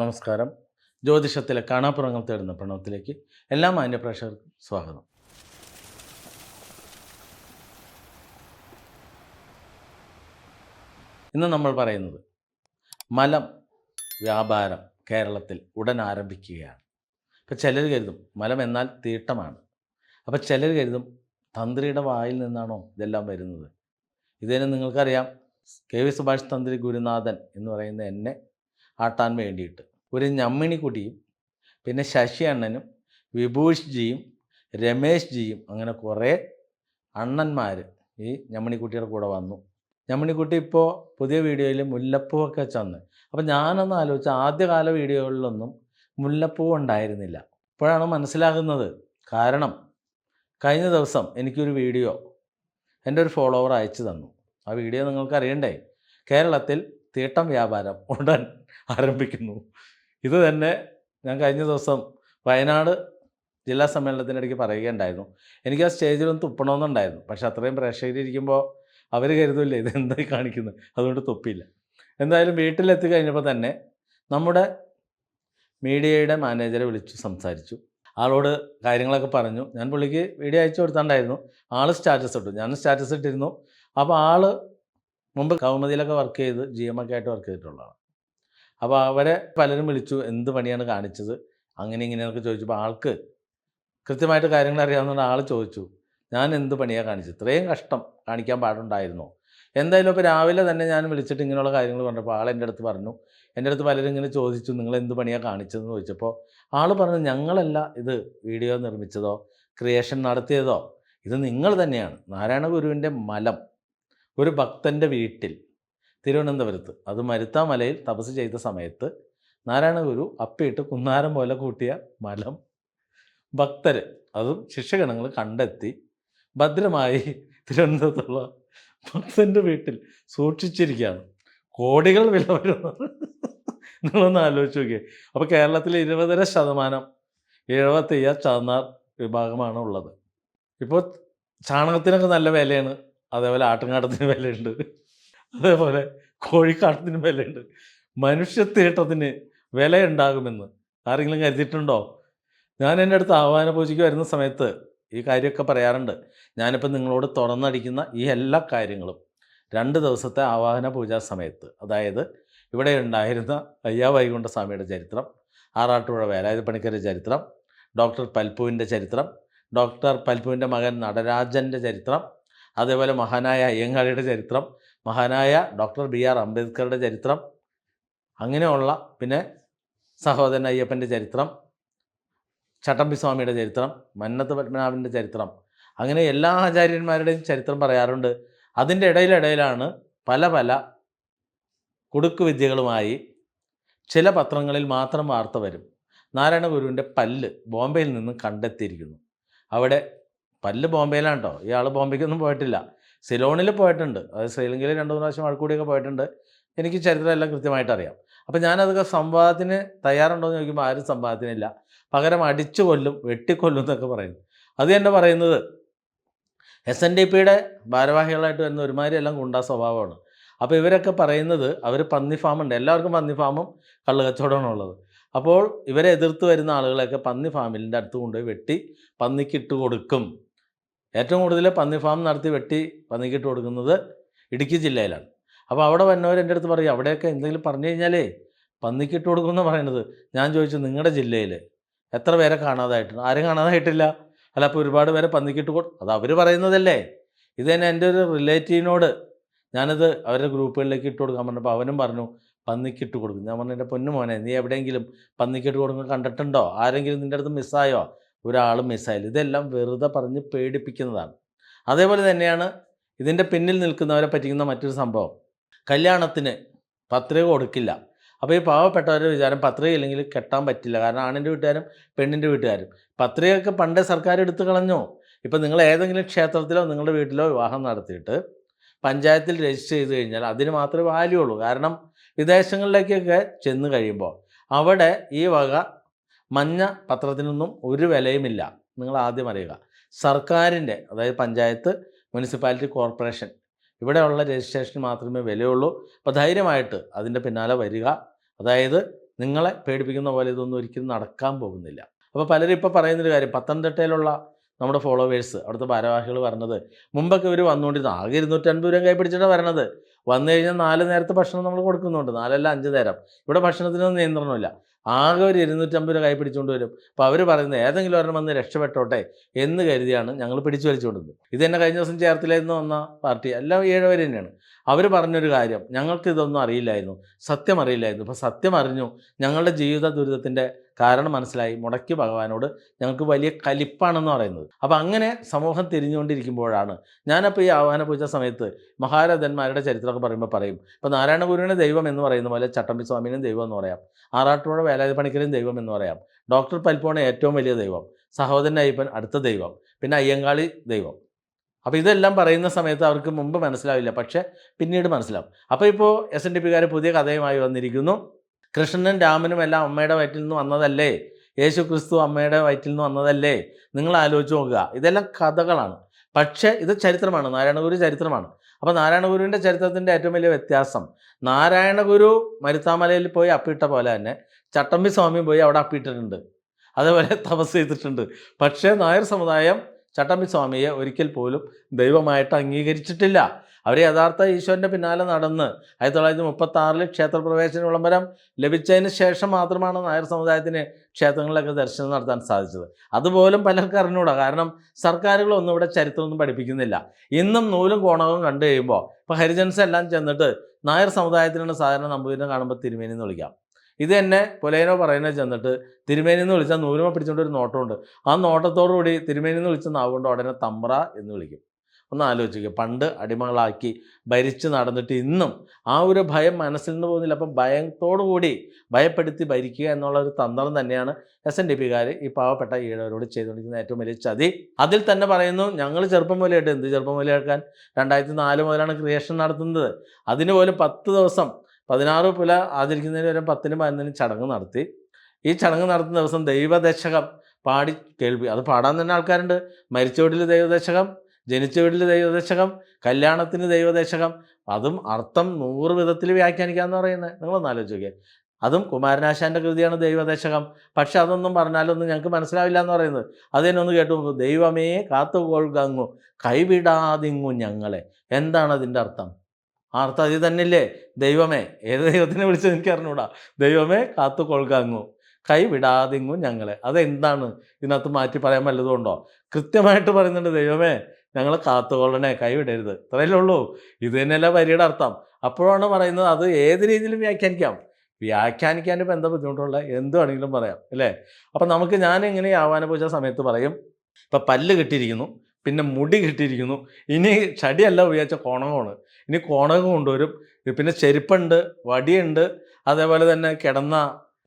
നമസ്കാരം. ജ്യോതിഷത്തിലെ കാണാപ്പുറങ്ങൾ തേടുന്ന പ്രണവത്തിലേക്ക് എല്ലാ മാന്യപ്രേക്ഷകർക്കും സ്വാഗതം. ഇന്ന് നമ്മൾ പറയുന്നത് മലം വ്യാപാരം കേരളത്തിൽ ഉടൻ ആരംഭിക്കുകയാണ്. ഇപ്പം ചിലർ കരുതും മലം എന്നാൽ തീട്ടമാണ്. അപ്പം ചിലർ കരുതും തന്ത്രിയുടെ വായിൽ നിന്നാണോ ഇതെല്ലാം വരുന്നത്? ഇതിനെ നിങ്ങൾക്കറിയാം. കെ വി സുഭാഷ് തന്ത്രി ഗുരുനാഥൻ എന്ന് പറയുന്ന എന്നെ ആട്ടാൻ വേണ്ടിയിട്ട്. ഒരു ഞമ്മിണിക്കുട്ടിയും പിന്നെ ശശി അണ്ണനും വിഭൂഷ് ജിയും രമേശ് ജിയും അങ്ങനെ കുറേ അണ്ണന്മാർ ഈ ഞമ്മിണിക്കുട്ടിയുടെ കൂടെ വന്നു. ഞമ്മിണിക്കുട്ടി ഇപ്പോൾ പുതിയ വീഡിയോയിൽ മുല്ലപ്പൂവൊക്കെ ചെന്ന്. അപ്പം ഞാനൊന്ന് ആലോചിച്ച ആദ്യകാല വീഡിയോകളിലൊന്നും മുല്ലപ്പൂവ് ഉണ്ടായിരുന്നില്ല. ഇപ്പോഴാണ് മനസ്സിലാകുന്നത്. കാരണം കഴിഞ്ഞ ദിവസം എനിക്കൊരു വീഡിയോ എന്റെ ഒരു ഫോളോവർ അയച്ചു തന്നു. ആ വീഡിയോ നിങ്ങൾക്ക് അറിയണ്ടേ കേരളത്തിൽ തീട്ടം വ്യാപാരം ഉടൻ ആരംഭിക്കുന്നു. ഇത് തന്നെ ഞാൻ കഴിഞ്ഞ ദിവസം വയനാട് ജില്ലാ സമ്മേളനത്തിനിടയ്ക്ക് പറയുകയുണ്ടായിരുന്നു. എനിക്ക് ആ സ്റ്റേജിലൊന്ന് തുപ്പണമെന്നുണ്ടായിരുന്നു പക്ഷെ അത്രയും പ്രേക്ഷകരിയ്ക്കുമ്പോൾ അവർ കരുതില്ല ഇത് എന്തായി കാണിക്കുന്നു? അതുകൊണ്ട് തുപ്പിയില്ല. എന്തായാലും വീട്ടിലെത്തി കഴിഞ്ഞപ്പോൾ തന്നെ നമ്മുടെ മീഡിയയുടെ മാനേജറെ വിളിച്ചു സംസാരിച്ചു. ആളോട് കാര്യങ്ങളൊക്കെ പറഞ്ഞു. ഞാൻ പുള്ളിക്ക് വീഡിയോ അയച്ചു കൊടുത്തുണ്ടായിരുന്നു. ആൾ സ്റ്റാറ്റസ് ഇട്ടു. ഞാൻ സ്റ്റാറ്റസ് ഇട്ടിരുന്നു. അപ്പോൾ ആൾ മുമ്പ് കൗമുദിയിലൊക്കെ വർക്ക് ചെയ്ത് ജി എം ഒക്കെ ആയിട്ട് വർക്ക് ചെയ്തിട്ടുള്ളതാണ്. അപ്പോൾ അവരെ പലരും വിളിച്ചു എന്ത് പണിയാണ് കാണിച്ചത്? അങ്ങനെ ഇങ്ങനെയൊക്കെ ചോദിച്ചപ്പോൾ ആൾക്ക് കൃത്യമായിട്ട് കാര്യങ്ങൾ അറിയാവുന്ന ആൾ ചോദിച്ചു ഞാൻ എന്ത് പണിയാണ് കാണിച്ചത്? ഇത്രയും കഷ്ടം കാണിക്കാൻ പാടുണ്ടായിരുന്നോ? എന്തായാലും ഇപ്പോൾ രാവിലെ തന്നെ ഞാൻ വിളിച്ചിട്ട് ഇങ്ങനെയുള്ള കാര്യങ്ങൾ പറഞ്ഞപ്പോൾ ആൾ എന്റെ അടുത്ത് പറഞ്ഞു എന്റെ അടുത്ത് പലരും ഇങ്ങനെ ചോദിച്ചു നിങ്ങൾ എന്ത് പണിയാണ് കാണിച്ചതെന്ന് ചോദിച്ചപ്പോൾ ആൾ പറഞ്ഞു ഞങ്ങളല്ല ഇത് വീഡിയോ നിർമ്മിച്ചതോ ക്രിയേഷൻ നടത്തിയതോ ഇത് നിങ്ങൾ തന്നെയാണ്. നാരായണ ഗുരുവിന്റെ മലം ഒരു ഭക്തന്റെ വീട്ടിൽ തിരുവനന്തപുരത്ത്. അത് മരുത്താമലയിൽ തപസ് ചെയ്ത സമയത്ത് നാരായണ ഗുരു അപ്പിയിട്ട് കുന്നാരം പോലെ കൂട്ടിയ മലം ഭക്തർ അതും ശിഷ്യഗണങ്ങൾ കണ്ടെത്തി ഭദ്രമായി തിരുവനന്തപുരത്തുള്ള ഭക്തന്റെ വീട്ടിൽ സൂക്ഷിച്ചിരിക്കുകയാണ്. കോടികൾ വില വരുന്നത്. നിങ്ങളൊന്ന് ആലോചിച്ച് നോക്കിയേ. അപ്പോൾ കേരളത്തിൽ ഇരുപതര ശതമാനം എഴുപത്തയ്യ ചാന്നാർ വിഭാഗമാണ് ഉള്ളത്. ഇപ്പോൾ ചാണകത്തിനൊക്കെ നല്ല വിലയാണ്. അതേപോലെ ആട്ടുംകാട്ടത്തിന് വിലയുണ്ട്. അതേപോലെ കോഴിക്കാട്ടത്തിന് വിലയുണ്ട് മനുഷ്യത്തീട്ടത്തിന് വിലയുണ്ടാകുമെന്ന് ആരെങ്കിലും കരുതിയിട്ടുണ്ടോ? ഞാൻ എന്റെ അടുത്ത് ആഹ്വാന പൂജയ്ക്ക് വരുന്ന സമയത്ത് ഈ കാര്യമൊക്കെ പറയാറുണ്ട്. ഞാനിപ്പോൾ നിങ്ങളോട് തുറന്നടിക്കുന്ന ഈ എല്ലാ കാര്യങ്ങളും രണ്ട് ദിവസത്തെ ആവാഹന പൂജാ സമയത്ത് അതായത് ഇവിടെ ഉണ്ടായിരുന്ന അയ്യാ വൈകുണ്ഠസ്വാമിയുടെ ചരിത്രം ആറാട്ടുപുഴ വേലായുധ പണിക്കരുടെ ചരിത്രം ഡോക്ടർ പൽപ്പുവിന്റെ ചരിത്രം ഡോക്ടർ പൽപ്പുവിന്റെ മകൻ നടരാജന്റെ ചരിത്രം അതേപോലെ മഹാനായ അയ്യങ്കാളിയുടെ ചരിത്രം മഹാനായ ഡോക്ടർ ബി ആർ അംബേദ്കറുടെ ചരിത്രം അങ്ങനെയുള്ള പിന്നെ സഹോദരൻ അയ്യപ്പന്റെ ചരിത്രം ചട്ടമ്പി സ്വാമിയുടെ ചരിത്രം മന്നത്ത് പത്മനാഭന്റെ ചരിത്രം അങ്ങനെ എല്ലാ ആചാര്യന്മാരുടെയും ചരിത്രം പറയാറുണ്ട്. അതിന്റെ ഇടയിലിടയിലാണ് പല പല കുടുക്ക് വിദ്യകളുമായി ചില പത്രങ്ങളിൽ മാത്രം വാർത്ത വരും. നാരായണ ഗുരുവിന്റെ പല്ല് ബോംബെയിൽ നിന്ന് കണ്ടെത്തിയിരിക്കുന്നു. അവിടെ പല്ല് ബോംബെയിലാണ് കേട്ടോ ഇയാൾ ബോംബെക്കൊന്നും പോയിട്ടില്ല. സിലോണിൽ പോയിട്ടുണ്ട്. അത് ശ്രീലങ്കയിൽ രണ്ട് മൂന്ന് പ്രാവശ്യം മഴക്കൂടിയൊക്കെ പോയിട്ടുണ്ട്. എനിക്ക് ചരിത്രം എല്ലാം കൃത്യമായിട്ട് അറിയാം അപ്പം ഞാനതൊക്കെ സംവാദത്തിന് തയ്യാറുണ്ടോ എന്ന് ചോദിക്കുമ്പോൾ ആരും സംവാദത്തിനില്ല. പകരം അടിച്ചു കൊല്ലും വെട്ടിക്കൊല്ലും എന്നൊക്കെ പറയുന്നു അത് തന്നെ പറയുന്നത് എസ് എൻ ഡി പിയുടെ ഭാരവാഹികളായിട്ട് വരുന്ന ഒരുമാതിരി എല്ലാം ഗുണ്ടാ സ്വഭാവമാണ്. അപ്പോൾ ഇവരൊക്കെ പറയുന്നത് അവർ പന്നി ഫാമുണ്ട്. എല്ലാവർക്കും പന്നി ഫാമും കള്ള് കച്ചവടമാണ് അപ്പോൾ ഇവരെ എതിർത്ത് വരുന്ന ആളുകളെയൊക്കെ പന്നി ഫാമിലിന്റെ അടുത്ത് കൊണ്ടുപോയി വെട്ടി പന്നിക്കിട്ട് കൊടുക്കും. ഏറ്റവും കൂടുതൽ പന്നി ഫാം നടത്തി വെട്ടി പന്നിക്കിട്ട് കൊടുക്കുന്നത് ഇടുക്കി ജില്ലയിലാണ്. അപ്പോൾ അവിടെ വന്നവർ എന്റെ അടുത്ത് പറയും അവിടെയൊക്കെ എന്തെങ്കിലും പറഞ്ഞു കഴിഞ്ഞാലേ പന്നിക്കിട്ട് കൊടുക്കുമെന്ന് പറയുന്നത്. ഞാൻ ചോദിച്ചു നിങ്ങളുടെ ജില്ലയിൽ എത്ര പേരെ കാണാതായിട്ടുണ്ട് ആരും കാണാതായിട്ടില്ല? അല്ല അപ്പോൾ ഒരുപാട് പേരെ പന്നിക്കിട്ട് കൊടു അത് അവർ പറയുന്നതല്ലേ. ഇത് തന്നെ എന്റെ ഒരു റിലേറ്റീവിനോട് ഞാനത് അവരുടെ ഗ്രൂപ്പുകളിലേക്ക് ഇട്ട് കൊടുക്കാൻ പറഞ്ഞപ്പോൾ അവനും പറഞ്ഞു പന്നിക്കിട്ട് കൊടുക്കും. ഞാൻ പറഞ്ഞു എന്റെ പൊന്നു മോനെ നീ എവിടെയെങ്കിലും പന്നിക്കിട്ട് കൊടുക്കുന്നത് കണ്ടിട്ടുണ്ടോ? ആരെങ്കിലും നിന്റെ അടുത്ത് മിസ്സായോ ഒരാളും മിസൈൽ ഇതെല്ലാം വെറുതെ പറഞ്ഞ് പേടിപ്പിക്കുന്നതാണ്. അതേപോലെ തന്നെയാണ് ഇതിന്റെ പിന്നിൽ നിൽക്കുന്നവരെ പറ്റിക്കുന്ന മറ്റൊരു സംഭവം. കല്യാണത്തിന് പത്രിക കൊടുക്കില്ല. അപ്പോൾ ഈ പാവപ്പെട്ടവരുടെ വിചാരം പത്രിക ഇല്ലെങ്കിൽ കെട്ടാൻ പറ്റില്ല. കാരണം ആണിന്റെ വീട്ടുകാരും പെണ്ണിന്റെ വീട്ടുകാരും. പത്രികയൊക്കെ പണ്ടേ സർക്കാർ എടുത്തു കളഞ്ഞോ. ഇപ്പം നിങ്ങൾ ഏതെങ്കിലും ക്ഷേത്രത്തിലോ നിങ്ങളുടെ വീട്ടിലോ വിവാഹം നടത്തിയിട്ട് പഞ്ചായത്തിൽ രജിസ്റ്റർ ചെയ്ത് കഴിഞ്ഞാൽ അതിന് മാത്രമേ വാല്യൂ ഉള്ളൂ. കാരണം വിദേശങ്ങളിലേക്കൊക്കെ ചെന്ന് കഴിയുമ്പോൾ അവിടെ ഈ വക മഞ്ഞ പത്രത്തിനൊന്നും ഒരു വിലയുമില്ല. നിങ്ങൾ ആദ്യം അറിയുക. സർക്കാരിന്റെ അതായത് പഞ്ചായത്ത് മുനിസിപ്പാലിറ്റി കോർപ്പറേഷൻ ഇവിടെയുള്ള രജിസ്ട്രേഷൻ മാത്രമേ വിലയുള്ളൂ. അപ്പോൾ ധൈര്യമായിട്ട് അതിന്റെ പിന്നാലെ വരിക. അതായത് നിങ്ങളെ പേടിപ്പിക്കുന്ന പോലെ ഇതൊന്നും ഒരിക്കലും നടക്കാൻ പോകുന്നില്ല. അപ്പോൾ പലരും ഇപ്പോൾ പറയുന്നൊരു കാര്യം പത്തനംതിട്ടയിലുള്ള നമ്മുടെ ഫോളോവേഴ്സ് അവിടുത്തെ ഭാരവാഹികൾ പറഞ്ഞത് മുമ്പൊക്കെ ഇവർ വന്നുകൊണ്ടിരുന്നു ആകെ ഇരുന്നൂറ്റൻപത് രൂപ കൈപ്പിടിച്ചിട്ടാണ് വരണത്. വന്നു കഴിഞ്ഞാൽ നാല് നേരത്തെ ഭക്ഷണം നമ്മൾ കൊടുക്കുന്നുണ്ട്. നാലല്ല അഞ്ച് നേരം. ഇവിടെ ഭക്ഷണത്തിനൊന്നും നിയന്ത്രണമില്ല. ആകെ ഒരു ഇരുന്നൂറ്റമ്പത് രൂപ കൈ പിടിച്ചുകൊണ്ട് വരും. അപ്പോൾ അവർ പറയുന്നത് ഏതെങ്കിലും ഒരെണ്ണം വന്ന് രക്ഷപ്പെട്ടോട്ടെ എന്ന് കരുതിയാണ് ഞങ്ങൾ പിടിച്ചു വലിച്ചുകൊണ്ടിരുന്നത്. ഇത് തന്നെ കഴിഞ്ഞ ദിവസം ചേർത്തിലായിരുന്നു വന്ന പാർട്ടി? എല്ലാം ഏഴുപേർ തന്നെയാണ്. അവർ പറഞ്ഞൊരു കാര്യം ഞങ്ങൾക്ക് ഇതൊന്നും അറിയില്ലായിരുന്നു. സത്യം അറിയില്ലായിരുന്നു. ഇപ്പോൾ സത്യം അറിഞ്ഞു ഞങ്ങളുടെ ജീവിത ദുരിതത്തിന്റെ കാരണം മനസ്സിലായി. മുടക്കി ഭഗവാനോട് ഞങ്ങൾക്ക് വലിയ കലിപ്പാണെന്ന് പറയുന്നത്. അപ്പം അങ്ങനെ സമൂഹം തിരിഞ്ഞുകൊണ്ടിരിക്കുമ്പോഴാണ്. ഞാനപ്പോൾ ഈ ആഹ്വാന പൂജ സമയത്ത് മഹാരഥന്മാരുടെ ചരിത്രമൊക്കെ പറയുമ്പോൾ പറയും. ഇപ്പോൾ നാരായണ ഗുരുവിനെ ദൈവം എന്ന് പറയുന്ന പോലെ ചട്ടമ്പി സ്വാമിനും ദൈവം എന്ന് പറയാം. ആറാട്ടുപുഴ വേലാതി പണിക്കരും ദൈവം എന്ന് പറയാം. ഡോക്ടർ പൽപ്പോണ് ഏറ്റവും വലിയ ദൈവം. സഹോദരൻ അയ്യപ്പൻ അടുത്ത ദൈവം. പിന്നെ അയ്യങ്കാളി ദൈവം. അപ്പോൾ ഇതെല്ലാം പറയുന്ന സമയത്ത് അവർക്ക് മുമ്പ് മനസ്സിലാവില്ല. പക്ഷേ പിന്നീട് മനസ്സിലാവും. അപ്പോൾ ഇപ്പോൾ എസ് എൻ ഡി പിക്കാർ പുതിയ കഥയുമായി വന്നിരിക്കുന്നു. കൃഷ്ണനും രാമനും എല്ലാം അമ്മയുടെ വയറ്റിൽ നിന്ന് വന്നതല്ലേ? യേശു ക്രിസ്തു അമ്മയുടെ വയറ്റിൽ നിന്ന് വന്നതല്ലേ? നിങ്ങൾ ആലോചിച്ച് നോക്കുക. ഇതെല്ലാം കഥകളാണ്. പക്ഷേ ഇത് ചരിത്രമാണ്. നാരായണഗുരു ചരിത്രമാണ്. അപ്പോൾ നാരായണഗുരുവിന്റെ ചരിത്രത്തിന്റെ ഏറ്റവും വലിയ വ്യത്യാസം നാരായണഗുരു മരുത്താമലയിൽ പോയി അപ്പിട്ട പോലെ തന്നെ ചട്ടമ്പി സ്വാമി പോയി അവിടെ അപ്പിയിട്ടിട്ടുണ്ട് അതേപോലെ തപസ് ചെയ്തിട്ടുണ്ട്. പക്ഷേ നായർ സമുദായം ചട്ടമ്പി സ്വാമിയെ ഒരിക്കൽ പോലും ദൈവമായിട്ട് അംഗീകരിച്ചിട്ടില്ല. അവർ യഥാർത്ഥ ഈശോന്റെ പിന്നാലെ നടന്ന് ആയിരത്തി തൊള്ളായിരത്തി മുപ്പത്തി ആറിൽ ക്ഷേത്രപ്രവേശന വിളംബരം ലഭിച്ചതിന് ശേഷം മാത്രമാണ് നായർ സമുദായത്തിന് ക്ഷേത്രങ്ങളിലൊക്കെ ദർശനം നടത്താൻ സാധിച്ചത്. അതുപോലും പലർക്കും അറിഞ്ഞുകൂടാ. കാരണം സർക്കാരുകളൊന്നും ഇവിടെ ചരിത്രമൊന്നും പഠിപ്പിക്കുന്നില്ല. ഇന്നും നൂലും കോണവും കണ്ടു കഴിയുമ്പോൾ ഇപ്പോൾ ഹരിജൻസ് എല്ലാം ചെന്നിട്ട് നായർ സമുദായത്തിനാണ് സാധാരണ നമ്പൂരിനെ കാണുമ്പോൾ തിരുമേനി എന്ന് വിളിക്കാം. ഇത് തന്നെ പുലയനോ പറയുന്നത് ചെന്നിട്ട് തിരുമേനി എന്ന് വിളിച്ചാൽ നൂലുമ പിടിച്ചുകൊണ്ട് ഒരു നോട്ടമുണ്ട്. ആ നോട്ടത്തോടു കൂടി തിരുമേനി എന്ന് വിളിച്ച നാവുകൊണ്ട് ഉടനെ തമ്പ്ര എന്ന് വിളിക്കും. ഒന്ന് ആലോചിക്കുക പണ്ട് അടിമകളാക്കി ഭരിച്ച് നടന്നിട്ട് ഇന്നും ആ ഒരു ഭയം മനസ്സിൽ നിന്ന് പോകുന്നില്ല. അപ്പം ഭയത്തോടു കൂടി ഭയപ്പെടുത്തി ഭരിക്കുക എന്നുള്ള ഒരു തന്ത്രം തന്നെയാണ് എസ് എൻ ഡി പിക്കാർ ഈ പാവപ്പെട്ട ഈഴവരോട് ചെയ്തുകൊണ്ടിരിക്കുന്ന ഏറ്റവും വലിയ ചതി. അതിൽ തന്നെ പറയുന്നു ഞങ്ങൾ ചെറുപ്പം മുതലായിട്ട് എന്ത് ചെറുപ്പം മുതലാക്കാൻ രണ്ടായിരത്തി നാല് മുതലാണ് ക്രിയേഷൻ നടത്തുന്നത്. അതിന് പോലും പത്ത് ദിവസം പതിനാറ് പുല ആചരിക്കുന്നതിന് വരെ പത്തിനും പതിനൊന്നിനും ചടങ്ങ് നടത്തി. ഈ ചടങ്ങ് നടത്തുന്ന ദിവസം ദൈവദശകം പാടി കേൾപ്പി അത് പാടാൻ തന്നെ ആൾക്കാരുണ്ട്. മരിച്ചോട്ടിൽ ദൈവദശകം ജനിച്ച വീട്ടിൽ ദൈവദശകം കല്യാണത്തിന് ദൈവദേശകം അതും അർത്ഥം നൂറ് വിധത്തിൽ വ്യാഖ്യാനിക്കാന്ന് പറയുന്നത്. നിങ്ങളൊന്ന് ആലോചിക്കുക അതും കുമാരനാശാന്റെ കൃതിയാണ് ദൈവദേശകം. പക്ഷെ അതൊന്നും പറഞ്ഞാലൊന്നും ഞങ്ങൾക്ക് മനസ്സിലാവില്ല എന്ന് പറയുന്നത്. അത് തന്നെ ഒന്ന് കേട്ടു നോക്കൂ. ദൈവമേ കാത്തുകൊള്ളുകങ്ങു കൈവിടാതിങ്ങു ഞങ്ങളെ. എന്താണ് അതിന്റെ അർത്ഥം? ആ അർത്ഥം അത് തന്നെയല്ലേ? ദൈവമേ ഏത് ദൈവത്തിനെ വിളിച്ചത് എനിക്ക് അറിഞ്ഞൂടാ ദൈവമേ കാത്തുകൊള്ളുകങ്ങു കൈ കൈവിടാതിങ്ങു ഞങ്ങളെ. അതെന്താണ്? ഇതിനകത്ത് മാറ്റി പറയാൻ വല്ലതുകൊണ്ടോ കൃത്യമായിട്ട് പറയുന്നുണ്ട് ദൈവമേ ഞങ്ങളെ കാത്തുകൊള്ളണേ കൈവിടരുത്. ഇത്രയല്ലേ ഉള്ളൂ. ഇത് തന്നെയല്ല വരിയുടെ അർത്ഥം. അപ്പോഴാണ് പറയുന്നത് അത് ഏത് രീതിയിലും വ്യാഖ്യാനിക്കാം. വ്യാഖ്യാനിക്കാൻ ഇപ്പം എന്താ ബുദ്ധിമുട്ടുള്ള? എന്ത് വേണമെങ്കിലും പറയാം അല്ലേ? അപ്പം നമുക്ക് ഞാൻ ഇങ്ങനെ ആവാന പൂജ സമയത്ത് പറയും ഇപ്പം പല്ല് കിട്ടിയിരിക്കുന്നു പിന്നെ മുടി കിട്ടിയിരിക്കുന്നു ഇനി ചടിയല്ല ഉപയോഗിച്ച കോണകമാണ്. ഇനി കോണകം കൊണ്ടുവരും പിന്നെ ചെരുപ്പുണ്ട് വടിയുണ്ട് അതേപോലെ തന്നെ കിടന്ന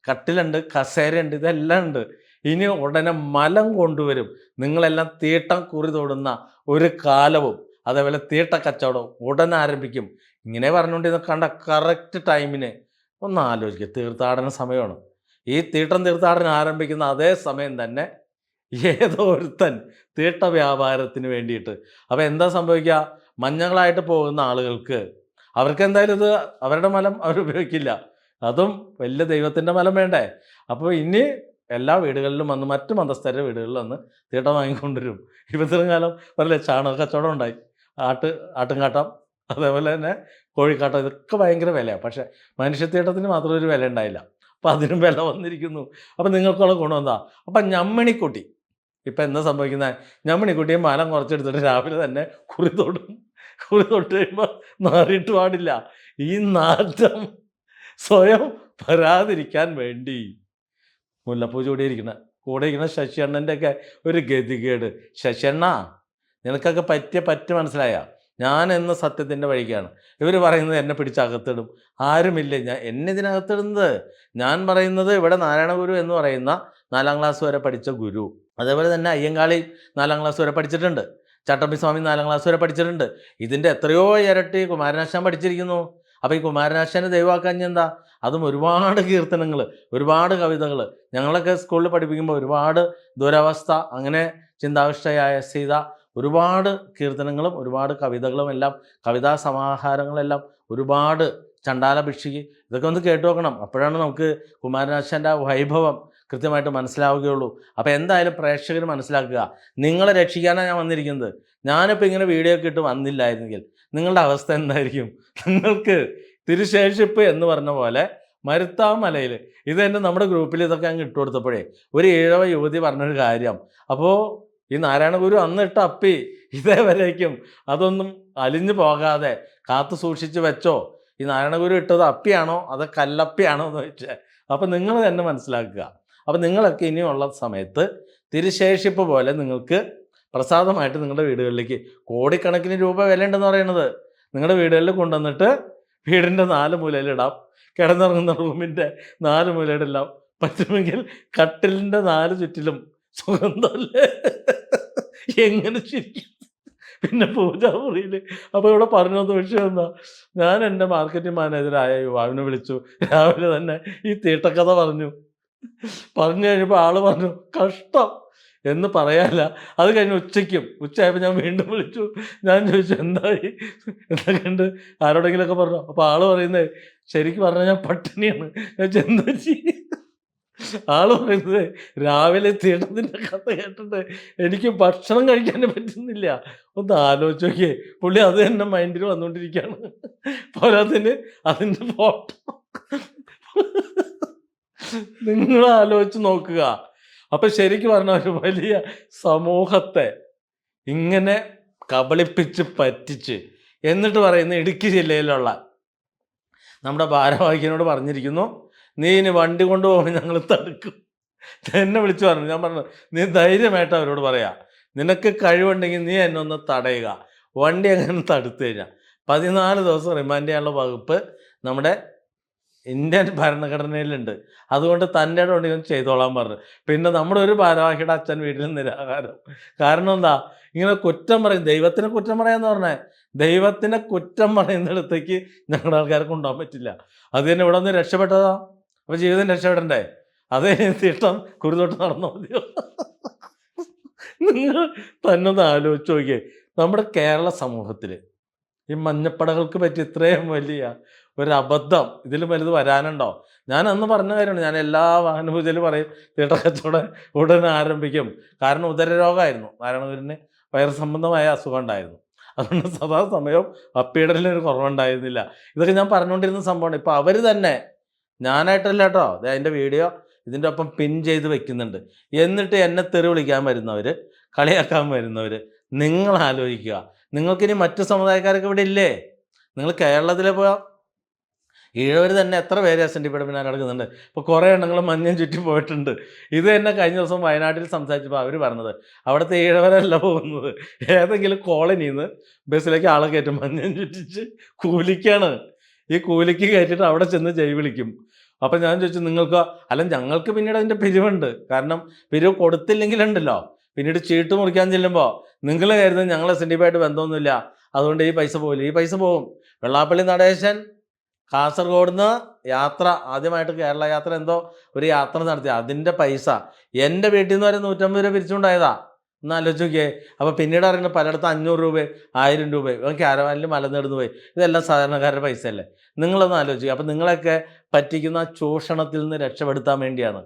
കട്ടിലുണ്ട് കസേരയുണ്ട് ഇതെല്ലാം ഉണ്ട്. ഇനി ഉടനെ മലം കൊണ്ടുവരും. നിങ്ങളെല്ലാം തീട്ടം കുറി തൊടുന്ന ഒരു കാലവും അതേപോലെ തീട്ട കച്ചവടവും ഉടനെ ആരംഭിക്കും. ഇങ്ങനെ പറഞ്ഞുകൊണ്ടിരുന്ന കണ്ട കറക്റ്റ് ടൈമിന് ഒന്ന് ആലോചിക്കുക തീർത്ഥാടന സമയമാണ്. ഈ തീട്ടം തീർത്ഥാടനം ആരംഭിക്കുന്ന അതേ സമയം തന്നെ ഏതോ ഒരുത്തൻ തീട്ട വ്യാപാരത്തിന് വേണ്ടിയിട്ട്. അപ്പോൾ എന്താ സംഭവിക്കുക? മഞ്ഞങ്ങളായിട്ട് പോകുന്ന ആളുകൾക്ക് അവർക്ക് എന്തായാലും ഇത് അവരുടെ മലം അവർ ഉപയോഗിക്കില്ല. അതും വലിയ ദൈവത്തിന്റെ മലം വേണ്ടേ. അപ്പോൾ ഇനി എല്ലാ വീടുകളിലും വന്ന് മറ്റു മതസ്ഥരുടെ വീടുകളിൽ വന്ന് തീട്ടം വാങ്ങിക്കൊണ്ടുവരും. ഇപ്പത്തിനും കാലം പറയില്ലേ ചാണക കച്ചവടം ഉണ്ടായി. ആട്ട് ആട്ടുംകാട്ടം അതേപോലെ തന്നെ കോഴിക്കാട്ടം ഇതൊക്കെ ഭയങ്കര വിലയാണ് പക്ഷേ മനുഷ്യത്തീട്ടത്തിന് മാത്രം ഒരു വില ഉണ്ടായില്ല. അപ്പം അതിനും വില വന്നിരിക്കുന്നു. അപ്പം നിങ്ങൾക്കുള്ള ഗുണം എന്താ? അപ്പം ഞമ്മണിക്കുട്ടി. ഇപ്പം എന്താ സംഭവിക്കുന്നത് ഞമ്മണിക്കുട്ടിയെ മലം കുറച്ചെടുത്തിട്ട് രാവിലെ തന്നെ കുറി തൊടും. കുറി തൊട്ട് കഴിയുമ്പോൾ നാറിയിട്ട് പാടില്ല. ഈ നാറ്റം സ്വയം വരാതിരിക്കാൻ വേണ്ടി മുല്ലപ്പൂ ചൂടിയിരിക്കുന്നത് കൂടെ ഇരിക്കുന്ന ശശിയണ്ണന്റെ ഒക്കെ ഒരു ഗതികേട്. ശശിയണ്ണ നിനക്കൊക്കെ പറ്റിയ പറ്റി മനസ്സിലായ? ഞാൻ എന്ന സത്യത്തിന്റെ വഴിക്കാണ്. ഇവർ പറയുന്നത് എന്നെ പിടിച്ച് അകത്തിടും ആരുമില്ല. ഞാൻ എന്നെ ഇതിനകത്തിടുന്നത്? ഞാൻ പറയുന്നത് ഇവിടെ നാരായണ ഗുരു എന്ന് പറയുന്ന നാലാം ക്ലാസ് വരെ പഠിച്ച ഗുരു. അതേപോലെ തന്നെ അയ്യങ്കാളി നാലാം ക്ലാസ് വരെ പഠിച്ചിട്ടുണ്ട്. ചട്ടമ്പി സ്വാമി നാലാം ക്ലാസ് വരെ പഠിച്ചിട്ടുണ്ട്. ഇതിന്റെ എത്രയോ ഇരട്ടി കുമാരനാശാൻ പഠിച്ചിരിക്കുന്നു. അപ്പോൾ ഈ കുമാരനാശാനെ ദൈവമാക്കാൻ എന്താ? അതും ഒരുപാട് കീർത്തനങ്ങൾ ഒരുപാട് കവിതകൾ ഞങ്ങളൊക്കെ സ്കൂളിൽ പഠിപ്പിക്കുമ്പോൾ ഒരുപാട് ദുരവസ്ഥ അങ്ങനെ ചിന്താവിഷ്ടയായ സീത ഒരുപാട് കീർത്തനങ്ങളും ഒരുപാട് കവിതകളും എല്ലാം കവിതാ സമാഹാരങ്ങളെല്ലാം ഒരുപാട് ചണ്ടാല ഭിക്ഷിക്ക്. ഇതൊക്കെ ഒന്ന് കേട്ടു നോക്കണം. അപ്പോഴാണ് നമുക്ക് കുമാരനാശാന്റെ വൈഭവം കൃത്യമായിട്ട് മനസ്സിലാവുകയുള്ളൂ. അപ്പോൾ എന്തായാലും പ്രേക്ഷകർ മനസ്സിലാക്കുക നിങ്ങളെ രക്ഷിക്കാനാണ് ഞാൻ വന്നിരിക്കുന്നത്. ഞാനിപ്പോൾ ഇങ്ങനെ വീഡിയോ ഒക്കെ ഇട്ട് വന്നില്ലായിരുന്നെങ്കിൽ നിങ്ങളുടെ അവസ്ഥ എന്തായിരിക്കും? നിങ്ങൾക്ക് തിരുശേഷിപ്പ് എന്ന് പറഞ്ഞ പോലെ മരുത്താമലയിൽ ഇത് തന്നെ നമ്മുടെ ഗ്രൂപ്പിൽ ഇതൊക്കെ അങ്ങ് ഇട്ട് കൊടുത്തപ്പോഴേ ഒരു ഈഴവ യുവതി പറഞ്ഞൊരു കാര്യം. അപ്പോൾ ഈ നാരായണഗുരു അന്ന് ഇട്ട അപ്പി ഇതേവരേക്കും അതൊന്നും അലിഞ്ഞു പോകാതെ കാത്തു സൂക്ഷിച്ച് വെച്ചോ? ഈ നാരായണഗുരു ഇട്ടത് അപ്പിയാണോ? അത് കല്ലപ്പിയാണോ എന്ന് വെച്ചാൽ അപ്പം നിങ്ങൾ തന്നെ മനസ്സിലാക്കുക. അപ്പം നിങ്ങളൊക്കെ ഇനിയുള്ള സമയത്ത് തിരുശേഷിപ്പ് പോലെ നിങ്ങൾക്ക് പ്രസാദമായിട്ട് നിങ്ങളുടെ വീടുകളിലേക്ക് കോടിക്കണക്കിന് രൂപ വിലയുണ്ടെന്ന് പറയുന്നത്. നിങ്ങളുടെ വീടുകളിൽ കൊണ്ടുവന്നിട്ട് വീടിന്റെ നാല് മൂലയിലിടാം കിടന്നിറങ്ങുന്ന റൂമിന്റെ നാല് മൂലയിലെല്ലാം പറ്റുമെങ്കിൽ കട്ടിലിന്റെ നാല് ചുറ്റിലും സുഗന്ധമല്ലേ? എങ്ങനെ ശരിക്കും പിന്നെ പൂജാമുറിയിൽ അപ്പോൾ ഇവിടെ പറഞ്ഞത് വിഷയം എന്താ ഞാൻ എന്റെ മാർക്കറ്റിംഗ് മാനേജറായ യുവാവിനെ വിളിച്ചു. രാവിലെ തന്നെ ഈ തീട്ടക്കഥ പറഞ്ഞു. പറഞ്ഞു കഴിഞ്ഞപ്പോൾ ആൾ പറഞ്ഞു കഷ്ടം. എന്ന് പറയാല്ല. അത് കഴിഞ്ഞ് ഉച്ചയ്ക്കും. ഉച്ചയായപ്പോൾ ഞാൻ വീണ്ടും വിളിച്ചു. ഞാൻ ചോദിച്ചു എന്തായി? എന്തൊക്കെയുണ്ട് ആരോടെങ്കിലൊക്കെ പറഞ്ഞു. അപ്പോൾ ആൾ പറയുന്നത് ശരിക്കും പറഞ്ഞാൽ ഞാൻ പട്ടിണിയാണ്. ഞാൻ എന്താ ആൾ പറയുന്നത് രാവിലെ തീട്ടത്തിന്റെ കഥ കേട്ടിട്ട് എനിക്ക് ഭക്ഷണം കഴിക്കാൻ പറ്റുന്നില്ല. ഒന്ന് ആലോചിച്ച് നോക്കിയേ. പുള്ളി അത് തന്നെ മൈൻഡിൽ വന്നുകൊണ്ടിരിക്കുകയാണ് പോരാത്തിന് അതിന്റെ ഫോട്ടോ. നിങ്ങൾ ആലോചിച്ച് നോക്കുക. അപ്പൊ ശരിക്കും പറഞ്ഞ ഒരു വലിയ സമൂഹത്തെ ഇങ്ങനെ കബളിപ്പിച്ച് പറ്റിച്ച് എന്നിട്ട് പറയുന്ന ഇടുക്കി ജില്ലയിലുള്ള നമ്മുടെ ഭാരവാഹികനോട് പറഞ്ഞിരിക്കുന്നു നീ ഇനി വണ്ടി കൊണ്ടുപോകുമ്പോൾ ഞങ്ങൾ തടുക്കും. എന്നെ വിളിച്ചു പറഞ്ഞു. ഞാൻ പറഞ്ഞു നീ ധൈര്യമായിട്ട് അവരോട് പറയാ. നിനക്ക് കഴിവുണ്ടെങ്കിൽ നീ എന്നെ ഒന്ന് തടയുക. വണ്ടി അങ്ങനെ തടുത്തു കഴിഞ്ഞാൽ പതിനാല് ദിവസം റിമാൻഡ് ചെയ്യാനുള്ള വകുപ്പ് നമ്മുടെ ഇന്ത്യൻ ഭരണഘടനയിലുണ്ട്. അതുകൊണ്ട് തന്റെ ഉണ്ടെങ്കിൽ ചെയ്തോളാൻ പറഞ്ഞു പിന്നെ നമ്മുടെ ഒരു ഭാരവാഹിയുടെ അച്ഛൻ വീട്ടിൽ നിരാഹാരം. കാരണം എന്താ? ഇങ്ങനെ കുറ്റം പറയും. ദൈവത്തിനെ കുറ്റം പറയാന്ന് പറഞ്ഞേ ദൈവത്തിനെ കുറ്റം പറയുന്നിടത്തേക്ക് ഞങ്ങളുടെ ആൾക്കാർക്ക് കൊണ്ടുപോകാൻ പറ്റില്ല. അത് തന്നെ ഇവിടെ നിന്ന് രക്ഷപ്പെട്ടതാ. അപ്പോൾ ജീവിതം രക്ഷപ്പെടണ്ടേ? അതേ തീഷ്ടം കുരുതൊട്ട് നടന്നോ മതിയോ? നിങ്ങൾ തന്നെ ഒന്ന് ആലോചിച്ച് നോക്കിയേ. നമ്മുടെ കേരള സമൂഹത്തിൽ ഈ മഞ്ഞപ്പടകൾക്ക് പറ്റി ഇത്രയും വലിയ ഒരു അബദ്ധം ഇതിൽ വലുത് വരാനുണ്ടോ? ഞാൻ അന്ന് പറഞ്ഞ കാര്യമാണ് ഞാൻ എല്ലാ വാഹനപൂജയിലും പറയും തീട്ടക്കച്ചവടം ഉടനെ ആരംഭിക്കും. കാരണം ഉദരരോഗമായിരുന്നു. നാരായണഗുരുവിന് വയറു സംബന്ധമായ അസുഖം ഉണ്ടായിരുന്നു. അതുകൊണ്ട് സദാസമയം അപ്പീടലിനൊരു കുറവുണ്ടായിരുന്നില്ല. ഇതൊക്കെ ഞാൻ പറഞ്ഞുകൊണ്ടിരുന്ന സംഭവമാണ്. ഇപ്പോൾ അവർ തന്നെ ഞാനായിട്ടല്ല കേട്ടോ ദേ അതിന്റെ വീഡിയോ ഇതിന്റെ ഒപ്പം പിൻ ചെയ്ത് വെക്കുന്നുണ്ട്. എന്നിട്ട് എന്നെ തെറി വിളിക്കാൻ വരുന്നവർ കളിയാക്കാൻ വരുന്നവർ നിങ്ങൾ ആലോചിക്കുക നിങ്ങൾക്കിനി മറ്റു സമുദായക്കാരൊക്കെ ഇവിടെ ഇല്ലേ? നിങ്ങൾ കേരളത്തിലെ പോയാൽ ഈഴവർ തന്നെ എത്ര പേര് എസ് എൻ ഡി പിയുടെ പിന്നാലെ നടക്കുന്നുണ്ട്. ഇപ്പോൾ കുറേ എണ്ണങ്ങൾ മഞ്ഞം ചുറ്റി പോയിട്ടുണ്ട്. ഇത് തന്നെ കഴിഞ്ഞ ദിവസം വയനാട്ടിൽ സംസാരിച്ചപ്പോൾ അവർ പറഞ്ഞത്. അവിടുത്തെ ഈഴവരല്ല പോകുന്നത്. ഏതെങ്കിലും കോളനിന്ന് നിന്ന് ബസ്സിലേക്ക് ആളെ കയറ്റും മഞ്ഞം ചുറ്റിച്ച് കൂലിക്കാണ്. ഈ കൂലിക്ക് കയറ്റിയിട്ട് അവിടെ ചെന്ന് ജൈ വിളിക്കും. അപ്പം ഞാൻ ചോദിച്ചു നിങ്ങൾക്ക് അല്ല ഞങ്ങൾക്ക് പിന്നീട് അതിന്റെ പിരിവുണ്ട്. കാരണം പിരിവ് കൊടുത്തില്ലെങ്കിലുണ്ടല്ലോ. പിന്നീട് ചീട്ട് മുറിക്കാൻ ചെല്ലുമ്പോൾ നിങ്ങൾ കരുതുന്നത് ഞങ്ങൾ എസ് ഡി ബന്ധമൊന്നുമില്ല. അതുകൊണ്ട് ഈ പൈസ പോകില്ല ഈ പൈസ പോകും വെള്ളാപ്പള്ളി നടേശൻ കാസർഗോഡ് നിന്ന് യാത്ര ആദ്യമായിട്ട് കേരള യാത്ര എന്തോ ഒരു യാത്ര നടത്തി. അതിന്റെ പൈസ എന്റെ വീട്ടിൽ നിന്ന് വരെ നൂറ്റമ്പത് രൂപ പിരിച്ചുകൊണ്ടായതാ. ഒന്ന് ആലോചിച്ച് നോക്കിയേ. അപ്പോൾ പിന്നീട് അറിയണം പലയിടത്ത് അഞ്ഞൂറ് രൂപ ആയിരം രൂപ ഇവൻ ക്യാരവാനിൽ മല നേടുന്നു പോയി. ഇതെല്ലാം സാധാരണക്കാരുടെ പൈസ അല്ലേ നിങ്ങളൊന്ന് ആലോചിക്കുക അപ്പോൾ നിങ്ങളൊക്കെ പറ്റിക്കുന്ന ചൂഷണത്തിൽ നിന്ന് രക്ഷപ്പെടുത്താൻ വേണ്ടിയാണ്.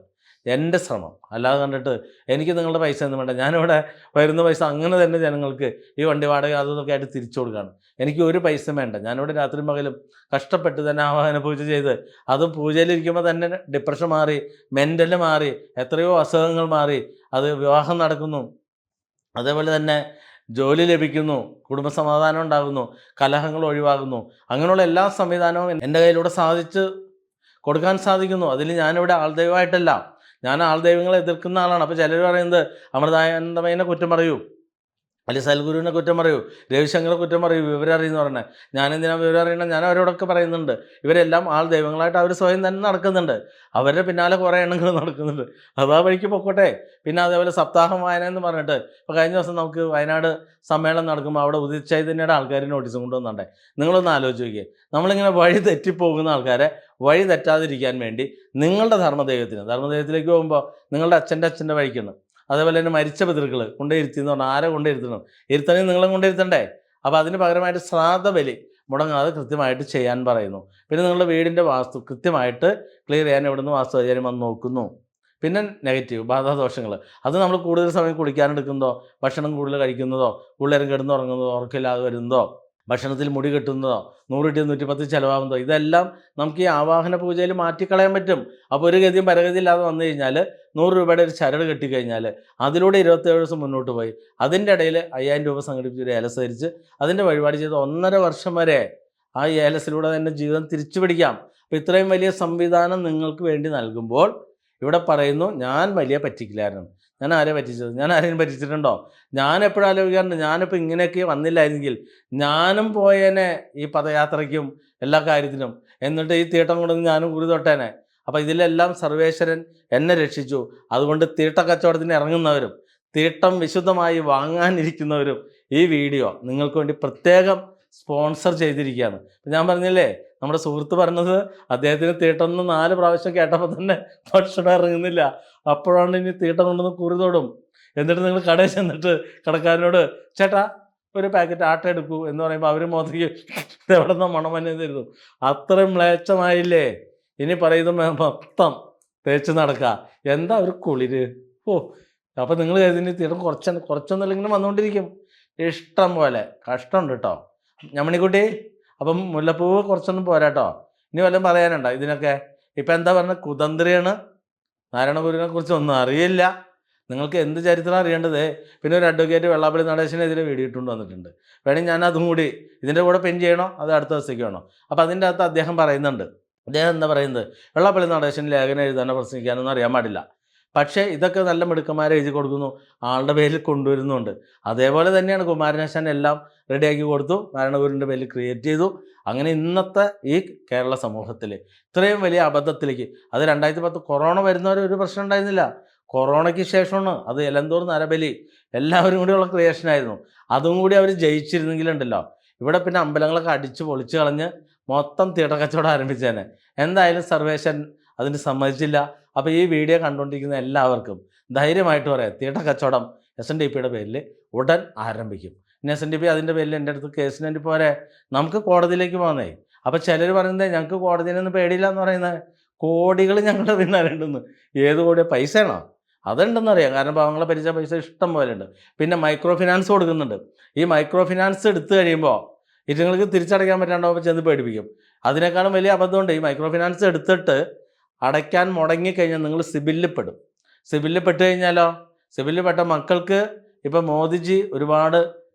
എന്റെ ശ്രമം. അല്ലാതെ കണ്ടിട്ട് എനിക്ക് നിങ്ങളുടെ പൈസ ഒന്നും വേണ്ട. ഞാനിവിടെ വരുന്ന പൈസ അങ്ങനെ തന്നെ ജനങ്ങൾക്ക് ഈ വണ്ടി വാടക അതൊക്കെ ആയിട്ട് തിരിച്ചു കൊടുക്കുകയാണ് എനിക്ക് ഒരു പൈസ വേണ്ട. ഞാനിവിടെ രാത്രി പകലും കഷ്ടപ്പെട്ട് തന്നെ ആവാഹന പൂജ ചെയ്ത് അതും പൂജയിലിരിക്കുമ്പോൾ തന്നെ ഡിപ്രഷൻ മാറി മെന്റൽ മാറി എത്രയോ അസുഖങ്ങൾ മാറി അത് വിവാഹം നടക്കുന്നു. അതേപോലെ തന്നെ ജോലി ലഭിക്കുന്നു കുടുംബസമാധാനം ഉണ്ടാകുന്നു കലഹങ്ങൾ ഒഴിവാകുന്നു. അങ്ങനെയുള്ള എല്ലാ സംവിധാനവും എന്റെ കയ്യിലൂടെ സാധിച്ച് കൊടുക്കാൻ സാധിക്കുന്നു. അതിൽ ഞാനിവിടെ ആൾദൈവമായിട്ടല്ല ഞാൻ ആൾ ദൈവങ്ങളെ എതിർക്കുന്ന ആളാണ്. അപ്പോൾ ചിലർ പറയുന്നത് അമൃതാനന്ദമയനെ കുറ്റം പറയൂ. അല്ലെ സൽഗുരുവിനെ കുറ്റം പറയൂ. രവിശങ്കറെ കുറ്റം പറയൂ. വിവരം അറിയുന്ന പറഞ്ഞത് ഞാൻ എന്തിനാ വിവരം അറിയണം? ഞാൻ അവരോടൊക്കെ പറയുന്നുണ്ട്. ഇവരെല്ലാം ആൾ ദൈവങ്ങളായിട്ട് അവർ സ്വയം തന്നെ നടക്കുന്നുണ്ട്. അവരുടെ പിന്നാലെ കുറേ എണ്ണങ്ങൾ നടക്കുന്നുണ്ട്. അതാ വഴിക്ക് പൊക്കോട്ടെ. പിന്നെ അതേപോലെ സപ്താഹം വായന എന്ന് പറഞ്ഞിട്ട് ഇപ്പോൾ കഴിഞ്ഞ ദിവസം നമുക്ക് വയനാട് സമ്മേളനം നടക്കുമ്പോൾ അവിടെ ഉദിച്ചൈതന്യയുടെ ആൾക്കാർ നോട്ടീസ് കൊണ്ടുവന്നുണ്ടേ. നിങ്ങളൊന്ന് ആലോചിച്ച് നോക്കിയേ. നമ്മളിങ്ങനെ വഴി തെറ്റിപ്പോകുന്ന ആൾക്കാരെ വഴി തെറ്റാതിരിക്കാൻ വേണ്ടി നിങ്ങളുടെ ധർമ്മദൈവത്തിന് ധർമ്മദൈവത്തിലേക്ക് പോകുമ്പോൾ നിങ്ങളുടെ അച്ഛന്റെ അച്ഛന്റെ വഴിക്കാണ് അതേപോലെ തന്നെ മരിച്ച പിതൃക്കൾ കൊണ്ടിരുത്തി എന്ന് പറഞ്ഞാൽ ആരെ കൊണ്ടിരുത്തണം ഇരുത്തണമെങ്കിൽ നിങ്ങളും കൊണ്ടിരുത്തണ്ടേ അപ്പോൾ അതിന് പകരമായിട്ട് ശ്രാദ്ധ ബലി മുടങ്ങാതെ കൃത്യമായിട്ട് ചെയ്യാൻ പറയുന്നു. പിന്നെ നിങ്ങളുടെ വീടിന്റെ വാസ്തു കൃത്യമായിട്ട് ക്ലിയർ ചെയ്യാൻ എവിടുന്ന് വാസ്തു ആചാര്യം വന്ന് നോക്കുന്നു. പിന്നെ നെഗറ്റീവ് ബാധാദോഷങ്ങൾ അത് നമ്മൾ കൂടുതൽ സമയം കുളിക്കാനെടുക്കുന്നതോ ഭക്ഷണം കൂടുതൽ കഴിക്കുന്നതോ കൂടുതൽ കിടന്നുറങ്ങുന്നതോ ഉറക്കമില്ലാതെ വരുന്നതോ ഭക്ഷണത്തിൽ മുടി കെട്ടുന്നതോ നൂറിട്ടി നൂറ്റിപ്പത്ത് ചിലവാകുന്നതോ ഇതെല്ലാം നമുക്ക് ഈ ആവാഹന പൂജയിൽ മാറ്റിക്കളയാൻ പറ്റും. അപ്പോൾ ഒരു ഗതിയും പരഗതി ഇല്ലാതെ വന്നു കഴിഞ്ഞാൽ നൂറ് രൂപയുടെ ഒരു ചരട് കെട്ടിക്കഴിഞ്ഞാൽ അതിലൂടെ ഇരുപത്തേഴ് ദിവസം മുന്നോട്ട് പോയി അതിന്റെ ഇടയിൽ അയ്യായിരം രൂപ സംഘടിപ്പിച്ച് ഒരു ഏലസ് ധരിച്ച് അതിന്റെ വഴിപാട് ചെയ്ത് ഒന്നര വർഷം വരെ ആ ഏലസിലൂടെ തന്നെ ജീവിതം തിരിച്ചു പിടിക്കാം. അപ്പോൾ ഇത്രയും വലിയ സംവിധാനം നിങ്ങൾക്ക് വേണ്ടി നൽകുമ്പോൾ ഇവിടെ പറയുന്നു ഞാൻ വലിയ പറ്റിക്കില്ലായിരുന്നു ഞാൻ ആരെ പറ്റിച്ചത്? ഞാൻ ആരെയും പറ്റിച്ചിട്ടുണ്ടോ? ഞാൻ എപ്പോഴും ആലോചിക്കാറുണ്ട് ഞാനിപ്പോൾ ഇങ്ങനെയൊക്കെ വന്നില്ലായിരുന്നെങ്കിൽ ഞാനും പോയേനെ ഈ പദയാത്രയ്ക്കും എല്ലാ കാര്യത്തിനും. എന്നിട്ട് ഈ തീട്ടം കൊണ്ടൊന്ന് ഞാനും കുറി തൊട്ടേനെ. അപ്പോൾ ഇതിലെല്ലാം സർവേശ്വരൻ എന്നെ രക്ഷിച്ചു. അതുകൊണ്ട് തീട്ട കച്ചവടത്തിന് ഇറങ്ങുന്നവരും തീട്ടം വിശുദ്ധമായി വാങ്ങാനിരിക്കുന്നവരും ഈ വീഡിയോ നിങ്ങൾക്ക് വേണ്ടി പ്രത്യേകം സ്പോൺസർ ചെയ്തിരിക്കുകയാണ്. ഞാൻ പറഞ്ഞില്ലേ നമ്മുടെ സുഹൃത്ത് പറഞ്ഞത് അദ്ദേഹത്തിന് തീട്ടം നാല് പ്രാവശ്യം കേട്ടപ്പോൾ തന്നെ ഭക്ഷണം ഇറങ്ങുന്നില്ല. അപ്പോഴാണ് ഇനി തീട്ടം കൊണ്ടുവന്ന് കുറി തൊടും. എന്നിട്ട് നിങ്ങൾ കടയിൽ ചെന്നിട്ട് കടക്കാരനോട് ചേട്ടാ ഒരു പാക്കറ്റ് ആട്ട എടുക്കൂ എന്ന് പറയുമ്പോൾ അവർ മോത്തേക്ക് എവിടെ നിന്ന് മണമന്നെ തരുന്നു അത്രയും മ്ലേച്ഛമായില്ലേ? ഇനി പറയുന്ന മൊത്തം തേച്ച് നടക്കുക എന്താ ഒരു കുളിര്? ഓ അപ്പം നിങ്ങൾ ഇതിന് തീട്ടം കുറച്ച് കുറച്ചൊന്നുമില്ലെങ്കിലും വന്നുകൊണ്ടിരിക്കും. ഇഷ്ടം പോലെ. കഷ്ടമുണ്ട് കേട്ടോ ഞമ്മണിക്കുട്ടി അപ്പം മുല്ലപ്പൂവ് കുറച്ചൊന്നും പോരാട്ടോ ഇനി വല്ലതും പറയാനുണ്ടോ ഇതിനൊക്കെ? ഇപ്പം എന്താ പറഞ്ഞത്? കുതന്ത്രിയാണ്. നാരായണഗുരുവിനെ കുറിച്ച് ഒന്നും അറിയില്ല. നിങ്ങൾക്ക് എന്ത് ചരിത്രം അറിയേണ്ടത്? പിന്നെ ഒരു അഡ്വക്കേറ്റ് വെള്ളാപ്പള്ളി നടേശനെതിരെ വീഡിയോ ഇട്ടുകൊണ്ട് വന്നിട്ടുണ്ട്. വേണമെങ്കിൽ ഞാൻ അതും കൂടി ഇതിന്റെ കൂടെ പെൻ ചെയ്യണോ? അത് അടുത്ത ദിവസത്തേക്ക് വേണോ? അപ്പോൾ അതിന്റെ അകത്ത് അദ്ദേഹം പറയുന്നുണ്ട്. അദ്ദേഹം എന്താ പറയുന്നത്? വെള്ളാപ്പള്ളി നടേശൻ ലേഖനം എഴുതാനോ പ്രസംഗിക്കാനൊന്നും അറിയാൻ പാടില്ല. പക്ഷേ ഇതൊക്കെ നല്ല മിടുക്കന്മാരെ എഴുതി കൊടുക്കുന്നു ആളുടെ പേരിൽ കൊണ്ടുവരുന്നുണ്ട്. അതേപോലെ തന്നെയാണ് കുമാരനാശാൻ എല്ലാം റെഡിയാക്കി കൊടുത്തു നാരായണഗുരുവിന്റെ പേരിൽ ക്രിയേറ്റ് ചെയ്തു. അങ്ങനെ ഇന്നത്തെ ഈ കേരള സമൂഹത്തിൽ ഇത്രയും വലിയ അബദ്ധത്തിലേക്ക് അത് രണ്ടായിരത്തി പത്ത് കൊറോണ വരുന്നവരെ ഒരു പ്രശ്നം ഉണ്ടായിരുന്നില്ല. കൊറോണയ്ക്ക് ശേഷമാണ് അത് എലന്തൂർ നരബലി എല്ലാവരും കൂടിയുള്ള ക്രിയേഷനായിരുന്നു അതും കൂടി അവർ ജയിച്ചിരുന്നെങ്കിലുണ്ടല്ലോ. ഇവിടെ പിന്നെ അമ്പലങ്ങളൊക്കെ അടിച്ച് പൊളിച്ച് കളഞ്ഞ് മൊത്തം തീട്ടക്കച്ചവടം ആരംഭിച്ചേനെ. എന്തായാലും സർവേശൻ അതിന് സമ്മതിച്ചില്ല. അപ്പോൾ ഈ വീഡിയോ കണ്ടുകൊണ്ടിരിക്കുന്ന എല്ലാവർക്കും ധൈര്യമായിട്ട് പറയാം. തീട്ടക്കച്ചവടം എസ് എൻ ഡി പിയുടെ പേരിൽ ഉടൻ ആരംഭിക്കും. ഇനി എസ് എൻ ഡി പി അതിന്റെ പേരിൽ എന്റെ അടുത്ത് കേസിന് വേണ്ടി പോരെ. നമുക്ക് കോടതിയിലേക്ക് പോകുന്നേ അപ്പോൾ ചിലർ പറയുന്നത് ഞങ്ങൾക്ക് കോടതിയിലൊന്നും പേടിയില്ല എന്ന് പറയുന്നത് കോടികൾ ഞങ്ങളുടെ പിന്നാലുണ്ടെന്ന്. ഏത് കോടിയാണ് പൈസയാണോ? അതുണ്ടെന്ന് അറിയാം കാരണം പാവങ്ങളെ പരിചയ പൈസ ഇഷ്ടം പോലെ ഉണ്ട് പിന്നെ മൈക്രോ ഫിനാൻസ് കൊടുക്കുന്നുണ്ട്. ഈ മൈക്രോ ഫിനാൻസ് എടുത്തു കഴിയുമ്പോൾ ഇത് ഇതുങ്ങൾക്ക് തിരിച്ചടയ്ക്കാൻ പറ്റാണ്ടാവുമ്പോൾ ചെന്ന് പേടിപ്പിക്കും. അതിനേക്കാളും വലിയ അബദ്ധമുണ്ട് ഈ മൈക്രോ ഫിനാൻസ് എടുത്തിട്ട് അടയ്ക്കാൻ മുടങ്ങിക്കഴിഞ്ഞാൽ നിങ്ങൾ സിബിലിൽ പെടും സിബിലിൽ പെട്ട് കഴിഞ്ഞാലോ? സിബിലിൽ പെട്ട മക്കൾക്ക് ഇപ്പം മോദിജി ഒരുപാട്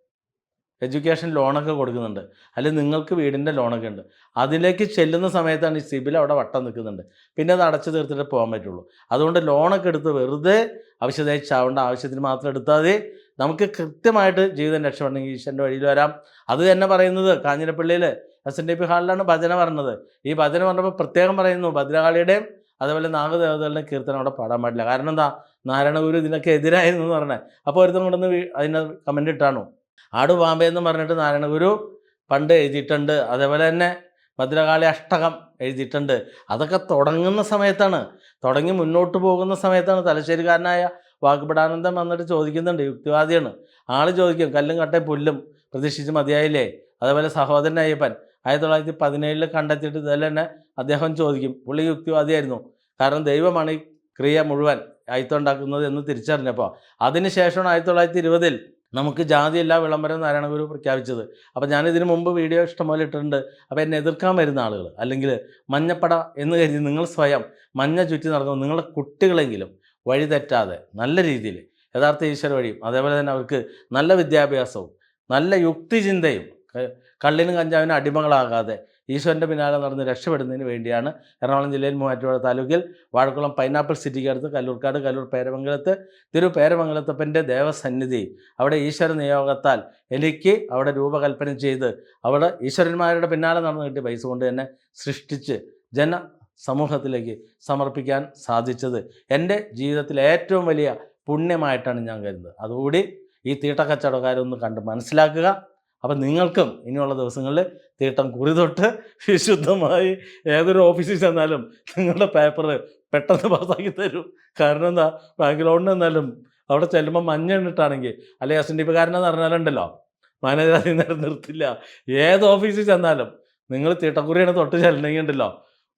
എഡ്യൂക്കേഷൻ ലോണൊക്കെ കൊടുക്കുന്നുണ്ട്. അല്ലെങ്കിൽ നിങ്ങൾക്ക് വീടിന്റെ ലോണൊക്കെ ഉണ്ട്. അതിലേക്ക് ചെല്ലുന്ന സമയത്താണ് ഈ സിബിൽ അവിടെ വട്ടം നിൽക്കുന്നുണ്ട്. പിന്നെ അത് അടച്ചു തീർത്തിട്ട് പോകാൻ പറ്റുള്ളൂ. അതുകൊണ്ട് ലോണൊക്കെ എടുത്ത് വെറുതെ ആവശ്യമായി ചാവേണ്ട ആവശ്യത്തിന് മാത്രം എടുത്താൽ മതി. നമുക്ക് കൃത്യമായിട്ട് ജീവിതം രക്ഷപ്പെടണമെങ്കിൽ ഈശ്വരന്റെ വഴിയിൽ വരാം. അത് തന്നെ പറയുന്നത് കാഞ്ഞിരപ്പള്ളിയിൽ എസ് എൻ ഡി പി ഹാളിലാണ് ഭജന പറഞ്ഞത്. ഈ ഭജന പറഞ്ഞപ്പോൾ പ്രത്യേകം പറയുന്നു ഭദ്രകാളിയുടെയും അതുപോലെ നാഗദേവതകളുടെയും കീർത്തനം അവിടെ പാടാൻ പാടില്ല. കാരണം എന്താ? നാരായണഗുരു ഇതിനൊക്കെ എതിരായിരുന്നു എന്ന് പറഞ്ഞത് അപ്പോൾ ഒരുത്തം കൊണ്ടൊന്ന് അതിനെ കമന്റ് ഇട്ടാണു. ആട് പാമ്പേ എന്ന് പറഞ്ഞിട്ട് നാരായണഗുരു പണ്ട് എഴുതിയിട്ടുണ്ട്. അതേപോലെ തന്നെ ഭദ്രകാളി അഷ്ടകം എഴുതിയിട്ടുണ്ട്. അതൊക്കെ തുടങ്ങുന്ന സമയത്താണ്. തുടങ്ങി മുന്നോട്ട് പോകുന്ന സമയത്താണ് തലശ്ശേരിക്കാരനായ വാഗ്ബടാനന്ദൻ വന്നിട്ട് ചോദിക്കുന്നുണ്ട്. യുക്തിവാദിയാണ്. ആൾ ചോദിക്കും കല്ലും കട്ടയും പുല്ലും പ്രതീക്ഷിച്ച് മതിയായില്ലേ? അതേപോലെ സഹോദരൻ അയ്യപ്പൻ ആയിരത്തി തൊള്ളായിരത്തി പതിനേഴിൽ കണ്ടെത്തിയിട്ട് ഇതെല്ലാം തന്നെ അദ്ദേഹം ചോദിക്കും. പുള്ളി യുക്തിവാദിയായിരുന്നു. കാരണം ദൈവമാണ് ഈ ക്രിയ മുഴുവൻ അയത്തുണ്ടാക്കുന്നത് എന്ന് തിരിച്ചറിഞ്ഞപ്പോൾ അതിനുശേഷമാണ് ആയിരത്തി തൊള്ളായിരത്തി ഇരുപതിൽ നമുക്ക് ജാതിയില്ല വിളംബരം നാരായണഗുരു പ്രഖ്യാപിച്ചത്. അപ്പോൾ ഞാൻ ഇതിനു മുമ്പ് വീഡിയോ ഇഷ്ടംപോലെ ഇട്ടിട്ടുണ്ട്. അപ്പോൾ എന്നെ എതിർക്കാൻ വരുന്ന ആളുകൾ അല്ലെങ്കിൽ മഞ്ഞപ്പട എന്ന് കരുതി നിങ്ങൾ സ്വയം മഞ്ഞ ചുറ്റി നടക്കുമ്പോൾ നിങ്ങളുടെ കുട്ടികളെങ്കിലും വഴി തെറ്റാതെ നല്ല രീതിയിൽ യഥാർത്ഥ ഈശ്വര വഴിയും അതേപോലെ തന്നെ അവർക്ക് നല്ല വിദ്യാഭ്യാസവും നല്ല യുക്തിചിന്തയും കള്ളിനും കഞ്ചാവിനും അടിമകളാകാതെ ഈശ്വരന്റെ പിന്നാലെ നടന്ന് രക്ഷപ്പെടുന്നതിന് വേണ്ടിയാണ് എറണാകുളം ജില്ലയിൽ മൂവാറ്റുപുഴ താലൂക്കിൽ വാഴക്കുളം പൈനാപ്പിൾ സിറ്റിക്ക് അടുത്ത് കല്ലൂർക്കാട് കല്ലൂർ പേരമംഗലത്ത് തിരു പേരമംഗലത്തപ്പന്റെ ദേവസന്നിധി. അവിടെ ഈശ്വര നിയോഗത്താൽ എനിക്ക് അവിടെ രൂപകൽപ്പന ചെയ്ത് അവിടെ ഈശ്വരന്മാരുടെ പിന്നാലെ നടന്ന് കിട്ടിയ പൈസ കൊണ്ട് തന്നെ സൃഷ്ടിച്ച് ജന സമൂഹത്തിലേക്ക് സമർപ്പിക്കാൻ സാധിച്ചത്. എന്റെ ജീവിതത്തിലെ ഏറ്റവും വലിയ പുണ്യമായിട്ടാണ് ഞാൻ കരുതുന്നത്. അതുകൂടി ഈ തീട്ടക്കച്ചവടക്കാരൊന്ന് കണ്ട് മനസ്സിലാക്കുക. അപ്പം നിങ്ങൾക്കും ഇനിയുള്ള ദിവസങ്ങളിൽ തീട്ടം കുറി തൊട്ട് വിശുദ്ധമായി ഏതൊരു ഓഫീസിൽ ചെന്നാലും നിങ്ങളുടെ പേപ്പർ പെട്ടെന്ന് പാസ്സാക്കി തരും. കാരണം എന്താ? ബാങ്ക് ലോണിന് എന്നാലും അവിടെ ചെല്ലുമ്പോൾ മഞ്ഞ അല്ലെ എസ് എൻ ഡി പിക്കാരനെന്ന് പറഞ്ഞാലുണ്ടല്ലോ മാനേജർ അതിൽ നേരം നിർത്തില്ല. ഏത് ഓഫീസിൽ ചെന്നാലും നിങ്ങൾ തീട്ടക്കുറിയാണ് തൊട്ട് ചെല്ലണമെങ്കിൽ ഉണ്ടല്ലോ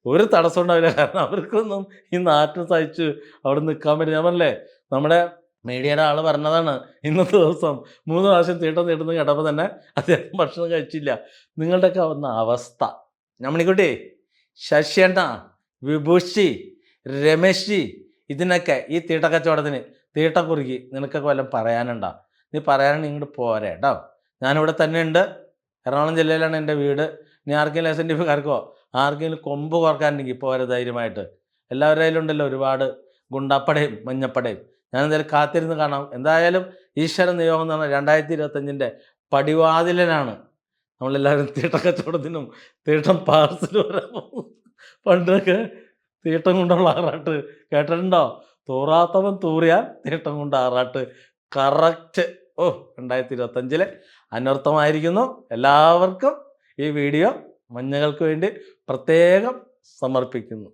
ഒരു തടസ്സം ഉണ്ടാവില്ല കാരണം അവർക്കൊന്നും ഈ നാറ്റം സഹിച്ച് അവിടെ നിൽക്കാൻ പറ്റില്ല. ഞാൻ പറഞ്ഞല്ലേ നമ്മുടെ മീഡിയയുടെ ആൾ പറഞ്ഞതാണ്. ഇന്നത്തെ ദിവസം മൂന്ന് പ്രാവശ്യം തീട്ടം തീട്ടുന്ന കേട്ടപ്പോൾ തന്നെ അദ്ദേഹം ഭക്ഷണം കഴിച്ചില്ല. നിങ്ങളുടെയൊക്കെ വന്ന അവസ്ഥ. നമ്മളിക്കുട്ടി ശശിയണ്ണ വിഭൂഷി രമേശി ഇതിനൊക്കെ ഈ തീട്ടക്കച്ചവടത്തിന് തീട്ടക്കുറുകി നിനക്കൊക്കെ വല്ലതും പറയാനുണ്ടോ? നീ പറയാനാണ് ഇങ്ങോട്ട് പോരെ കേട്ടോ ഞാനിവിടെ തന്നെ ഉണ്ട് എറണാകുളം ജില്ലയിലാണ് എന്റെ വീട്. ഇനി ആർക്കെങ്കിലും എസ് എൻ ഡി പിക്കാർക്കോ ആർക്കെങ്കിലും കൊമ്പ് കുറക്കാനുണ്ടെങ്കിൽ പോരെ ധൈര്യമായിട്ട്. എല്ലാവരുടെ കയ്യിലുണ്ടല്ലോ ഒരുപാട് ഗുണ്ടാപ്പടയും മഞ്ഞപ്പടയും. ഞാൻ എന്തായാലും കാത്തിരുന്ന് കാണാം. എന്തായാലും ഈശ്വര നിയോഗം എന്ന് പറഞ്ഞാൽ രണ്ടായിരത്തി ഇരുപത്തഞ്ചിന്റെ പടിവാതിലനാണ്. നമ്മളെല്ലാവരും തീട്ടക്കച്ചവടത്തിനും തീട്ടം പാർസലും വരാൻ പോകും. പണ്ടൊക്കെ തീട്ടം കൊണ്ടുള്ള ആറാട്ട് കേട്ടിട്ടുണ്ടോ? തൂറാത്തവൻ തൂറിയാൽ തീട്ടം കൊണ്ട് ആറാട്ട്. കറക്റ്റ്. ഓ രണ്ടായിരത്തി ഇരുപത്തഞ്ചിലെ അനർത്ഥമായിരിക്കുന്നു എല്ലാവർക്കും ഈ വീഡിയോ മഞ്ഞകൾക്ക് വേണ്ടി പ്രത്യേകം സമർപ്പിക്കുന്നു.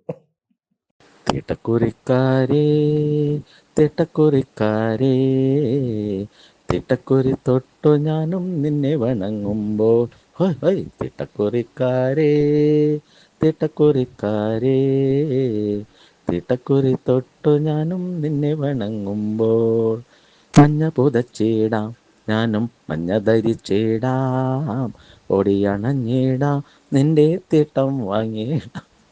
തിട്ടക്കുറിക്കാരേ തിട്ടക്കുറിക്കാരേ തിട്ടക്കുറി തൊട്ടു ഞാനും നിന്നെ വണങ്ങുമ്പോൾ. ഹോയ് ഹോയ് തിട്ടക്കുറിക്കാരേ തിട്ടക്കുറിക്കാരേ തിട്ടക്കുറി തൊട്ടു ഞാനും നിന്നെ വണങ്ങുമ്പോൾ. മഞ്ഞ പുതച്ചിടാം ഞാനും മഞ്ഞ ധരിച്ചിടാം. ഓടിയണഞ്ഞിടാം നിന്റെ തിട്ടം വാങ്ങിയിടാം